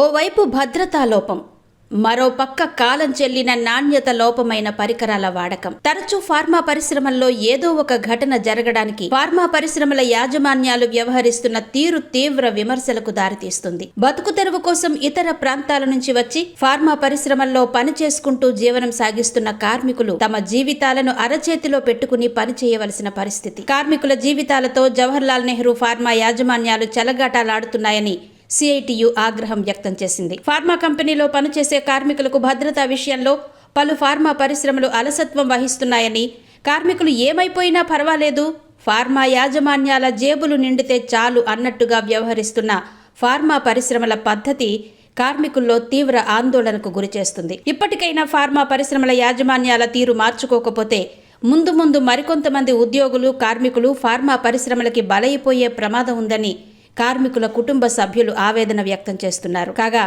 ఓవైపు భద్రతా లోపం మరో పక్క కాలం చెల్లిన నాణ్యత లోపమైన పరికరాల వాడకం. తరచూ ఫార్మా పరిశ్రమల్లో ఏదో ఒక ఘటన జరగడానికి ఫార్మా పరిశ్రమల యాజమాన్యాలు వ్యవహరిస్తున్న తీరు తీవ్ర విమర్శలకు దారితీస్తుంది. బతుకు తెరువు కోసం ఇతర ప్రాంతాల నుంచి వచ్చి ఫార్మా పరిశ్రమల్లో పని చేసుకుంటూ జీవనం సాగిస్తున్న కార్మికులు తమ జీవితాలను అరచేతిలో పెట్టుకుని పని చేయవలసిన పరిస్థితి. కార్మికుల జీవితాలతో జవహర్లాల్ నెహ్రూ ఫార్మా యాజమాన్యాలు చెలగాటాలాడుతున్నాయని సిఐటియు ఆగ్రహం వ్యక్తం చేసింది. ఫార్మా కంపెనీలో పనిచేసే కార్మికులకు భద్రతా విషయంలో పలు ఫార్మా పరిశ్రమలు అలసత్వం వహిస్తున్నాయని కార్మికులు ఏమైపోయినా పర్వాలేదు ఫార్మా యాజమాన్యాల జేబులు నిండితే చాలు అన్నట్టుగా వ్యవహరిస్తున్న ఫార్మా పరిశ్రమల పద్ధతి కార్మికుల్లో తీవ్ర ఆందోళనకు గురిచేస్తుంది ఇప్పటికైనా ఫార్మా పరిశ్రమల యాజమాన్యాల తీరు మార్చుకోకపోతే ముందు ముందు మరికొంతమంది ఉద్యోగులు కార్మికులు ఫార్మా పరిశ్రమలకి బలైపోయే ప్రమాదం ఉందని కార్మికుల కుటుంబ సభ్యులు ఆవేదన వ్యక్తం చేస్తున్నారు. కాగా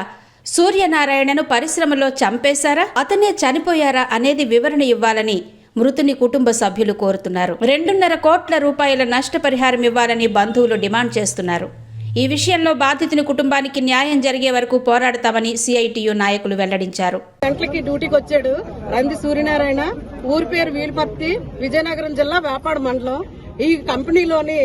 సూర్యనారాయణను పరిశ్రమలో చంపేశారా? అతనే చనిపోయారా అనేది వివరణ ఇవ్వాలని మృతుని కుటుంబ సభ్యులు కోరుతున్నారు. రెండున్నర కోట్ల రూపాయల నష్టపరిహారం ఇవ్వాలని బంధువులు డిమాండ్ చేస్తున్నారు. ఈ విషయంలో బాధితుని కుటుంబానికి న్యాయం జరిగే వరకు పోరాడతామని సిఐటియు నాయకులు వెల్లడించారు. గంటలకి డ్యూటీకి వచ్చాడు రంది సూర్యనారాయణ. ఊరి పేరు వీలుపత్తి విజయనగరం జిల్లా వేపాడు మండలం. ఈ కంపెనీలోని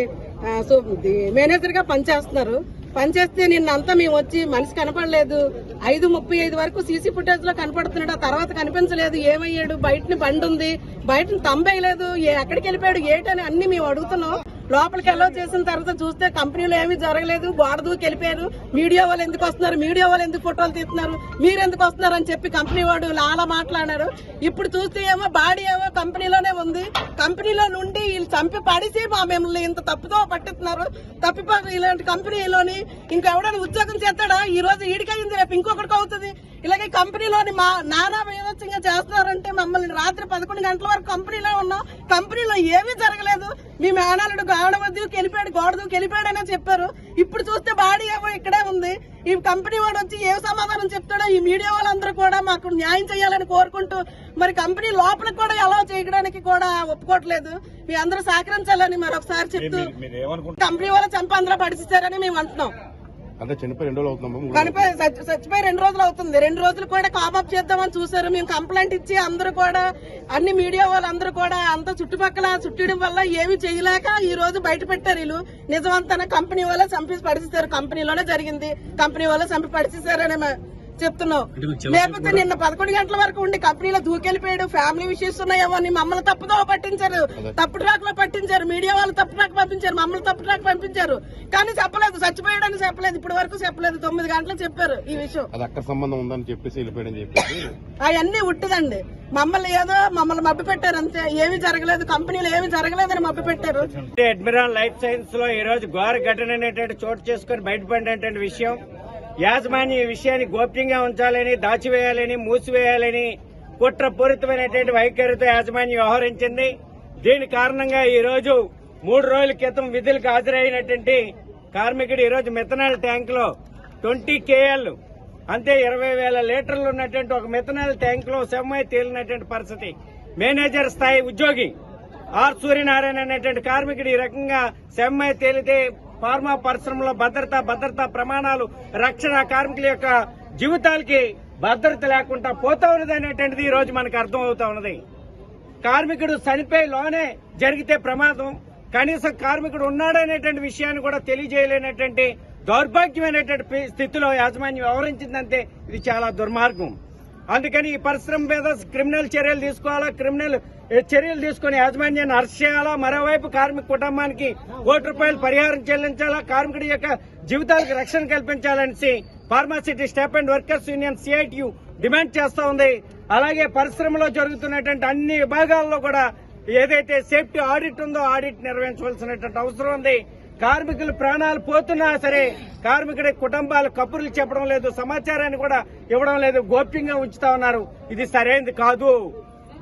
సో- మేనేజర్గా పనిచేస్తున్నారు. పనిచేస్తే నిన్న అంతా మేము వచ్చి మనిషి కనపడలేదు. ఐదు ముప్పై ఐదు వరకు సీసీ ఫుటేజ్లో కనపడుతున్నాడు. ఆ తర్వాత కనిపించలేదు. ఏమయ్యాడు? బయటని బండి ఉంది బయటని తంబేయలేదు. ఎక్కడికి వెళ్ళిపోయాడు? ఏటని అన్ని మేము అడుగుతున్నాం. లోపలికి ఎలా చేసిన తర్వాత చూస్తే కంపెనీలో ఏమీ జరగలేదు గోడ దూకి వెళ్ళిపోయారు. మీడియా వాళ్ళు ఎందుకు వస్తున్నారు? మీడియా వాళ్ళు ఎందుకు ఫోటోలు తీస్తున్నారు? మీరు ఎందుకు వస్తున్నారు అని చెప్పి కంపెనీ వాడు అలా మాట్లాడారు. ఇప్పుడు చూస్తే ఏమో బాడీ ఏమో కంపెనీలోనే ఉంది. కంపెనీలో నుండి వీళ్ళు చంపి పడిసి మా మిమ్మల్ని ఇంత తప్పుతో పట్టిస్తున్నారు. తప్పిపో ఇలాంటి కంపెనీలోని ఇంకెవడైనా ఉద్యోగం చేస్తాడా? ఈ రోజు ఈడికైంది రేపు ఇంకొకటికి అవుతుంది. ఇలాగే కంపెనీలోని మా నానా వివచ్చంగా చేస్తున్నారంటే మమ్మల్ని రాత్రి పదకొండు గంటల వరకు కంపెనీలో ఉన్నాం. కంపెనీలో ఏమీ జరగలేదు. మీ మేనాలుడు గోడ మధ్యకి వెళ్ళిపోయాడు గోడ దూకి వెళ్ళిపోయాడని చెప్పారు. ఇప్పుడు చూస్తే బాడీ ఏమో ఇక్కడే ఉంది. ఈ కంపెనీ వాడు వచ్చి ఏ సమాధానం చెప్తాడో ఈ మీడియా వాళ్ళందరూ కూడా మాకు న్యాయం చేయాలని కోరుకుంటూ మరి కంపెనీ లోపలికి కూడా ఎలా చేయడానికి కూడా ఒప్పుకోవట్లేదు. మీ అందరూ సహకరించాలని మరొకసారి చెప్తూ కంపెనీ వాళ్ళ చంప అందరూ పడిచిస్తారని మేము అంటున్నాం. అంటే చనిపోయి రెండు రోజులు అవుతుందమ్మా చచ్చి- చచ్చిపోయి రెండు రోజులు అవుతుంది. రెండు రోజులు కూడా కాపప్ చేద్దామని చూసారు మేము కంప్లైంట్ ఇచ్చి అందరూ కూడా అన్ని మీడియా వాళ్ళందరూ కూడా అంత చుట్టుపక్కల చుట్టడం వల్ల ఏమి చేయలేక ఈ రోజు బయట పెట్టారు వీళ్ళు. నిజమంతా కంపెనీ వాళ్ళే చంపి పడిచేశారు కంపెనీలోనే జరిగింది. కంపెనీ వాళ్ళే చంపి పడిచేశారని మే- చెప్తున్నాం లేకపోతే నిన్న పదకొండు గంటల వరకు ఉండి కంపెనీలో దూకెళ్ళిపోయాడు ఫ్యామిలీ ఇష్యూస్ ఉన్నాయేమో అని మమ్మల్ని తప్పుదో పట్టించారు. ట్రాక్లో పట్టించారు మీడియా వాళ్ళు తప్పు ట్రాక్ పంపించారు మమ్మల్ని తప్పు ట్రాక్ పంపించారు. కానీ చెప్పలేదు చచ్చిపోయాడని చెప్పలేదు ఇప్పటి వరకు చెప్పలేదు తొమ్మిది గంటలు చెప్పారు ఈ విషయం. అది అక్కడ సంబంధం ఉందని చెప్పేసి వెళ్ళిపోయాడని చెప్పేసి. అవన్నీ ఉట్టిదండి. మమ్మల్ని ఏదో మమ్మల్ని మబ్బి పెట్టారు అంతే. ఏమీ జరగలేదు కంపెనీలో ఏమీ జరగలేదని మబ్బి పెట్టారు. అడ్మిరల్ లైఫ్ సైన్స్లో ఈ రోజు ఘోర ఘటన అనేటువంటి చోటు చేసుకుని బయటపడినటువంటి విషయం. యాజమాన్య ఈ విషయాన్ని గోప్యంగా ఉంచాలని దాచివేయాలని మూసివేయాలని కుట్రపూరితమైనటువంటి వైఖరితో యాజమాన్యం వ్యవహరించింది. దీని కారణంగా ఈ రోజు మూడు రోజుల క్రితం విధులకు హాజరైనటువంటి కార్మికుడు ఈ రోజు మిథనాల్ ట్యాంక్లో ట్వంటీ కేఎల్ అంతే ఇరవై వేల లీటర్లు ఉన్నటువంటి ఒక మిథనాల్ ట్యాంక్లో సెమ్మై తేలినటువంటి పరిస్థితి. మేనేజర్ స్థాయి ఉద్యోగి ఆర్ సూర్యనారాయణ అనేటువంటి కార్మికుడు ఈ రకంగా సెమ్మై తేలితే ఫార్మా పరిశ్రమలో భద్రత భద్రతా ప్రమాణాలు రక్షణ కార్మికుల యొక్క జీవితాలకి భద్రత లేకుండా పోతా ఉన్నది అనేటువంటిది ఈ రోజు మనకు అర్థం అవుతా ఉన్నది. కార్మికుడు చనిపోయి లోనే జరిగితే ప్రమాదం. కనీసం కార్మికుడు ఉన్నాడనేటువంటి విషయాన్ని కూడా తెలియజేయలేనటువంటి దౌర్భాగ్యమైనటువంటి స్థితిలో యాజమాన్యం వ్యవహరించిందంటే ఇది చాలా దుర్మార్గం. అందుకని ఈ పరిశ్రమ మీద క్రిమినల్ చర్యలు తీసుకోవాలా? క్రిమినల్ చర్యలు తీసుకుని యాజమాన్యాన్ని అరెస్ట్ చేయాలా? మరోవైపు కార్మిక కుటుంబానికి కోటి రూపాయలు పరిహారం చెల్లించాలా? కార్మికుడి యొక్క జీవితాలకు రక్షణ కల్పించాలనేసి pharma city staff and workers union CITU demand చేస్తా ఉంది. అలాగే పరిశ్రమలో జరుగుతున్నటువంటి అన్ని విభాగాల్లో కూడా ఏదైతే సేఫ్టీ ఆడిట్ ఉందో ఆడిట్ నిర్వహించవలసినటువంటి అవసరం ఉంది. కార్మికుల ప్రాణాలు పోతున్నా సరే కార్మికుడి కుటుంబాలు కబుర్లు చెప్పడం లేదు సమాచారాన్ని కూడా ఇవ్వడం లేదు. గోప్యంగా ఉంచుతా ఉన్నారు. ఇది సరైనది కాదు.